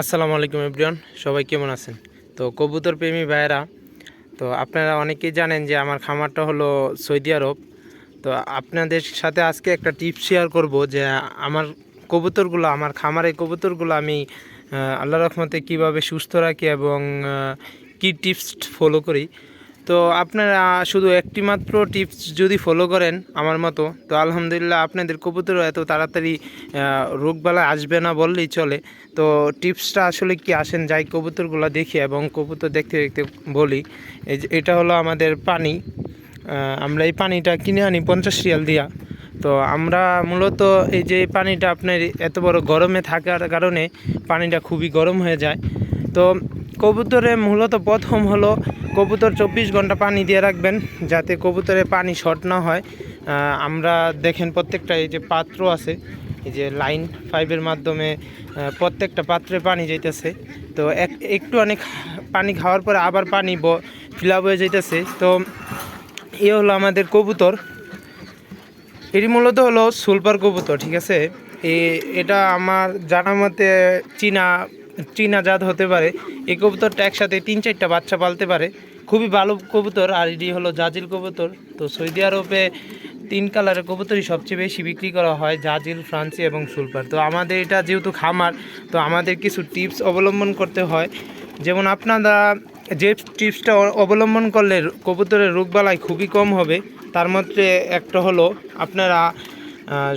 আসসালামু আলাইকুম, এভরিওয়ান। সবাই কেমন আছেন? তো কবুতর প্রেমী ভাইয়েরা, তো আপনারা অনেকেই জানেন যে আমার খামারটা হলো সৌদি আরব। তো আপনাদের সাথে আজকে একটা টিপ শেয়ার করব যে আমার কবুতরগুলো, আমার খামারের কবুতরগুলো আমি আল্লাহ রহমতে কীভাবে সুস্থ রাখি এবং কী কি টিপস ফলো করি। তো আপনারা শুধু একটি মাত্র টিপস যদি ফলো করেন আমার মতো, তো আলহামদুলিল্লাহ আপনাদের কবুতরও এত তাড়াতাড়ি রোগবালা আসবে না বললেই চলে। তো টিপসটা আসলে কি আসেন, যাই কবুতরগুলো দেখি এবং কবুতর দেখতে দেখতে বলি। এটা হলো আমাদের পানি। আমরা এই পানিটা কিনে আনি পঞ্চাশ রিয়াল দিয়া। তো আমরা মূলত এই যে পানিটা আপনার এত বড় গরমে থাকার কারণে পানিটা খুবই গরম হয়ে যায়। তো কবুতরে মূলত প্রথম হলো কবুতর চব্বিশ ঘণ্টা পানি দিয়ে রাখবেন যাতে কবুতরে পানি শর্ট না হয়। আমরা দেখেন প্রত্যেকটা এই যে পাত্র আছে, এই যে লাইন ফাইভের মাধ্যমে প্রত্যেকটা পাত্রে পানি যাইতেছে। তো এক, একটু অনেক পানি খাওয়ার পরে আবার পানি ফিল আপ হয়ে যাইতেছে। তো এ হলো আমাদের কবুতর। এটি মূলত হলো সুলপার কবুতর, ঠিক আছে? এটা আমার জানা মতে চীনা চীনা জাত হতে পারে। এই কবুতরটা একসাথে তিন চারটা বাচ্চা পালতে পারে। খুবই ভালো কবুতর, আর এটি হলো জাজিল কবুতর। তো সৌদি আরবে তিন কালারের কবুতরই সবচেয়ে বেশি বিক্রি করা হয়, জাজিল, ফ্রান্সি এবং সুলপার। তো আমাদের এটা যেহেতু খামার, তো আমাদের কিছু টিপস অবলম্বন করতে হয়। যেমন আপনারা যে টিপসটা অবলম্বন করলে কবুতরের রোগবালাই খুবই কম হবে, তার মধ্যে একটা হলো আপনারা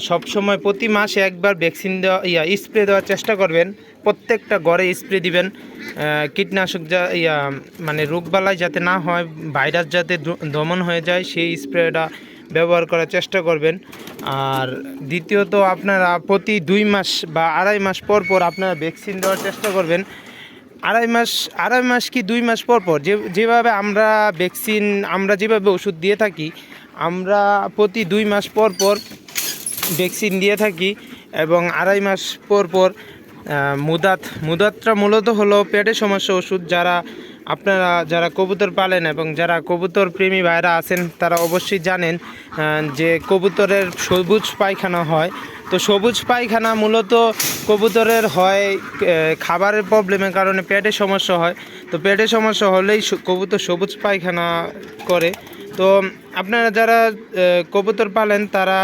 সব সময় প্রতি মাসে একবার ভ্যাকসিন দেওয়া, ইয়া, স্প্রে দেওয়ার চেষ্টা করবেন। প্রত্যেকটা ঘরে স্প্রে দিবেন কীটনাশক যা, ইয়া মানে রোগবালাই যাতে না হয় ভাইরাস যাতে দমন হয়ে যায়, সেই স্প্রেটা ব্যবহার করার চেষ্টা করবেন। আর দ্বিতীয়ত আপনারা প্রতি দুই মাস বা আড়াই মাস পর পর আপনারা ভ্যাকসিন দেওয়ার চেষ্টা করবেন। আড়াই মাস আড়াই মাস কি দুই মাস পর পর? যে, যেভাবে আমরা ভ্যাকসিন আমরা যেভাবে ওষুধ দিয়ে থাকি, আমরা প্রতি দুই মাস পর পর ভ্যাকসিন দিয়ে থাকি এবং আড়াই মাস পর পর মুদাত। মুদাতটা মূলত হলো পেটের সমস্যা ওষুধ। যারা আপনারা, যারা কবুতর পালেন এবং যারা কবুতর প্রেমী ভাইরা আছেন, তারা অবশ্যই জানেন যে কবুতরের সবুজ পায়খানা হয়। তো সবুজ পায়খানা মূলত কবুতরের হয় খাবারের প্রবলেমের কারণে পেটের সমস্যা হয়। তো পেটের সমস্যা হলেই কবুতর সবুজ পায়খানা করে। তো আপনারা যারা কবুতর পালেন, তারা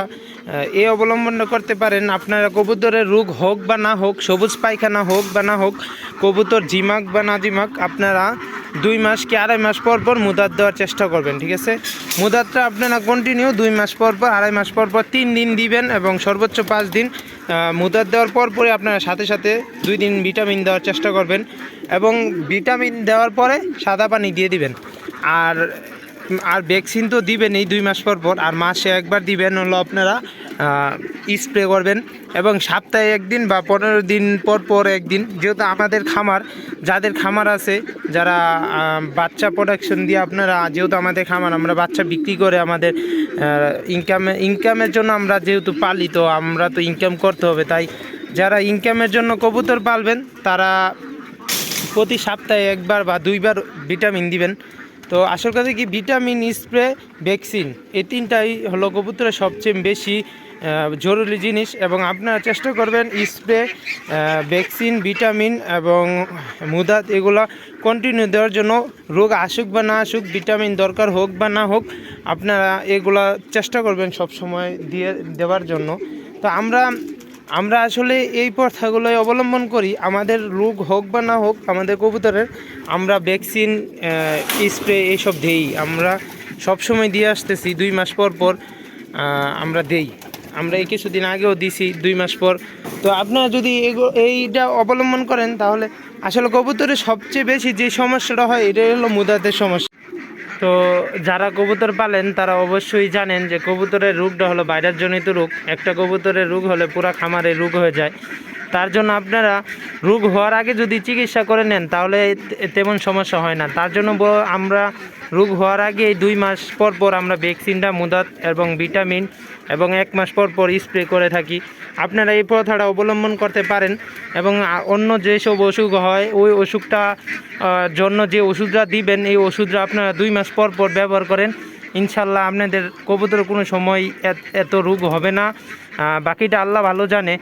এ অবলম্বন করতে পারেন। আপনারা কবুতরের রোগ হোক বা না হোক, সবুজ পায়খানা হোক বা না হোক, কবুতর জিমাক বা না জিমাক, আপনারা দুই মাস কি আড়াই মাস পর পর মুদাত দেওয়ার চেষ্টা করবেন, ঠিক আছে? মুদাতটা আপনারা কন্টিনিউ দুই মাস পর পর, আড়াই মাস পর পর তিন দিন দিবেন এবং সর্বোচ্চ পাঁচ দিন মুদাত দেওয়ার পর পরে আপনারা সাথে সাথে দুই দিন ভিটামিন দেওয়ার চেষ্টা করবেন এবং ভিটামিন দেওয়ার পরে সাদা পানি দিয়ে দিবেন। আর আর ভ্যাকসিন তো দিবেন এই দুই মাস পর পর, আর মাসে একবার দিবেন হলো আপনারা স্প্রে করবেন। এবং সপ্তাহে একদিন বা পনেরো দিন পর পর একদিন, যেহেতু আমাদের খামার, যাদের খামার আছে, যারা বাচ্চা প্রোডাকশন দিয়ে আপনারা, যেহেতু আমাদের খামার, আমরা বাচ্চা বিক্রি করে আমাদের ইনকামে ইনকামের জন্য আমরা যেহেতু পালি তো আমরা তো ইনকাম করতে হবে। তাই যারা ইনকামের জন্য কবুতর পালবেন, তারা প্রতি সপ্তাহে একবার বা দুইবার ভিটামিন দিবেন। তো আসল কথা কি, ভিটামিন, স্প্রে, ভ্যাকসিন, এই তিনটাই হলো কবুতরের সবচেয়ে বেশি জরুরি জিনিস এবং আপনারা চেষ্টা করবেন স্প্রে ভ্যাকসিন, ভিটামিন এবং মুদাত এগুলো কন্টিনিউ দেওয়ার জন্য। রোগ আসুক বা না আসুক, ভিটামিন দরকার হোক বা না হোক, আপনারা এগুলা চেষ্টা করবেন সব সময় দিয়ে দেওয়ার জন্য। তো আমরা আমরা আসলে এই প্রথাগুলোই অবলম্বন করি। আমাদের রোগ হোক বা না হোক, আমাদের কবুতরের আমরা ভ্যাকসিন স্প্রে এইসব দেই। আমরা সব সময় দিয়ে আসতেছি, দুই মাস পর পর আমরা দেই। আমরা এই কিছুদিন আগেও দিছি, দুই মাস পর। তো আপনারা যদি এইটা অবলম্বন করেন, তাহলে আসলে কবুতরের সবচেয়ে বেশি যে সমস্যাটা হয়, এটাই হলো মুদাতের সমস্যা। তো যারা কবুতর পালেন, তারা অবশ্যই জানেন যে কবুতরের রোগটা হলো বাইরের জনিত রোগ। একটা কবুতরের রোগ হলে পুরো খামারে রোগ হয়ে যায়। তার জন্য আপনারা রোগ হওয়ার আগে যদি চিকিৎসা করে নেন, তাহলে তেমন সমস্যা হয় না। তার জন্য আমরা রোগ হওয়ার আগে দুই মাস পর পর আমরা ভ্যাকসিনটা, মুদাত এবং ভিটামিন এবং এক মাস পর পর স্প্রে করে থাকি। আপনারা এই প্রথাটা অবলম্বন করতে পারেন এবং অন্য যেসব অসুখ হয়, ওই অসুখটা জন্য যে ওষুধটা দিবেন, এই ওষুধটা আপনারা দুই মাস পর পর ব্যবহার করেন। ইনশাল্লাহ আপনাদের কবুতর কোনো সময় এত রোগ হবে না। বাকিটা আল্লাহ ভালো জানে।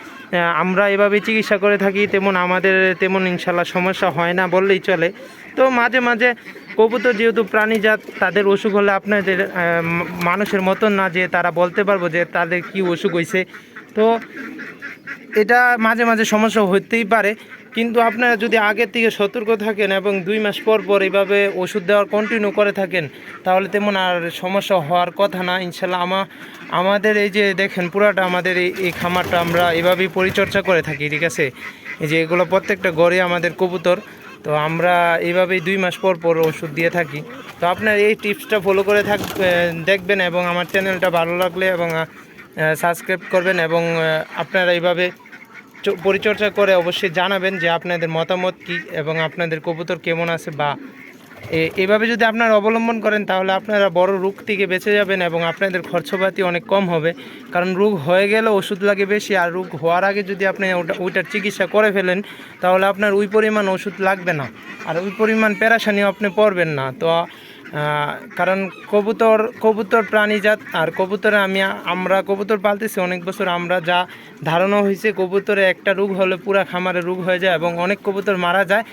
আমরা এভাবে চিকিৎসা করে থাকি, তেমন আমাদের, তেমন ইনশাল্লাহ সমস্যা হয় না বললেই চলে। তো মাঝে মাঝে কবুতর যেহেতু প্রাণীজাত, তাদের অসুখ হলে আপনাদের মানুষের মতন না যে তারা বলতে পারব যে তাদের কি অসুখ হয়েছে তো এটা মাঝে মাঝে সমস্যা হতেই পারে। কিন্তু আপনারা যদি আগের থেকে সতর্ক থাকেন এবং দুই মাস পর পর এইভাবে ওষুধ দেওয়ার কন্টিনিউ করে থাকেন, তাহলে তেমন আর সমস্যা হওয়ার কথা না। ইনশাল্লাহ আমা, আমাদের এই যে দেখেন পুরাটা আমাদের এই খামারটা আমরা এভাবেই পরিচর্যা করে থাকি, ঠিক আছে? এই যে এগুলো প্রত্যেকটা গড়ে আমাদের কবুতর। তো আমরা এইভাবেই দুই মাস পর পর ওষুধ দিয়ে থাকি। তো আপনার এই টিপসটা ফলো করে থাক দেখবেন এবং আমার চ্যানেলটা ভালো লাগলে এবং সাবস্ক্রাইব করবেন এবং আপনারা এইভাবে পরিচর্যা করে অবশ্যই জানাবেন যে আপনাদের মতামত কী এবং আপনাদের কবুতর কেমন আছে বা এভাবে যদি আপনারা অবলম্বন করেন, তাহলে আপনারা বড় রোগ থেকে বেঁচে যাবেন এবং আপনাদের খরচপাতি অনেক কম হবে। কারণ রোগ হয়ে গেলে ওষুধ লাগে বেশি, আর রোগ হওয়ার আগে যদি আপনি ওটা, ওইটার চিকিৎসা করে ফেলেন, তাহলে আপনার ওই পরিমাণ ওষুধ লাগবে না। আর ওই পরিমাণ প্যারাসানিও আপনি পড়বেন না। তো কারণ কবুতর কবুতর প্রাণীজাত আর কবুতরে আমি, আমরা কবুতর পালতেছি, অনেক বছর আমরা যা ধারণা হয়েছে কবুতরে একটা রোগ হলে পুরা খামারে রোগ হয়ে যায় এবং অনেক কবুতর মারা যায়।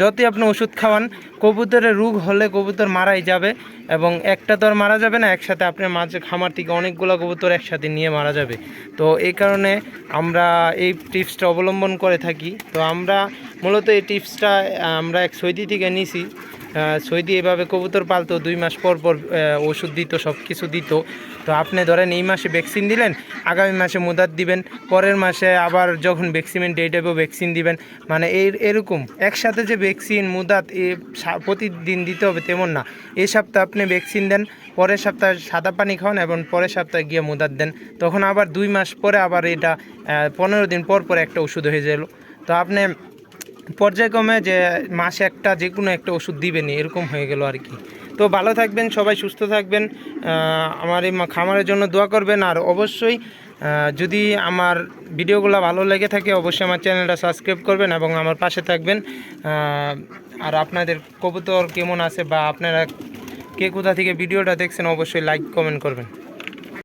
যতই আপনি ওষুধ খাওয়ান কবুতরের রোগ হলে কবুতর মারাই যাবে এবং একটা তো আর মারা যাবে না, একসাথে আপনার মাঝে খামার থেকে অনেকগুলো কবুতর একসাথে নিয়ে মারা যাবে। তো এই কারণে আমরা এই টিপসটা অবলম্বন করে থাকি। তো আমরা মূলত এই টিপসটা আমরা এক সৌদি থেকে নিছি। সৌদি এভাবে কবুতর পালতো, দুই মাস পর পর ওষুধ দিত সব কিছু দিত। তো আপনি ধরেন এই মাসে ভ্যাকসিন দিলেন, আগামী মাসে মুদাত দিবেন, পরের মাসে আবার যখন ভ্যাকসিন ডেট হবে ভ্যাকসিন দিবেন মানে এই এরকম। একসাথে যে ভ্যাকসিন মুদাত, এ প্রতিদিন দিতে হবে তেমন না। এই সপ্তাহে আপনি ভ্যাকসিন দেন, পরের সপ্তাহে সাদা পানি খাওয়ান এবং পরের সপ্তাহে গিয়ে মুদাত দেন। তখন আবার দুই মাস পরে আবার এটা পনেরো দিন পর পর একটা ওষুধ হয়ে গেল তো আপনি পর্যায়ক্রমে যে মাসে একটা যে কোনো একটা ওষুধ দিবেনই এরকম হয়ে গেল আর কি। তো ভালো থাকবেন, সবাই সুস্থ থাকবেন। আমার এই খামারের জন্য দোয়া করবেন। আর অবশ্যই যদি আমার ভিডিওগুলো ভালো লেগে থাকে, অবশ্যই আমার চ্যানেলটা সাবস্ক্রাইব করবেন এবং আমার পাশে থাকবেন। আর আপনাদের কবুতর কেমন আছে বা আপনারা কে কোথা থেকে ভিডিওটা দেখছেন, অবশ্যই লাইক, কমেন্ট করবেন।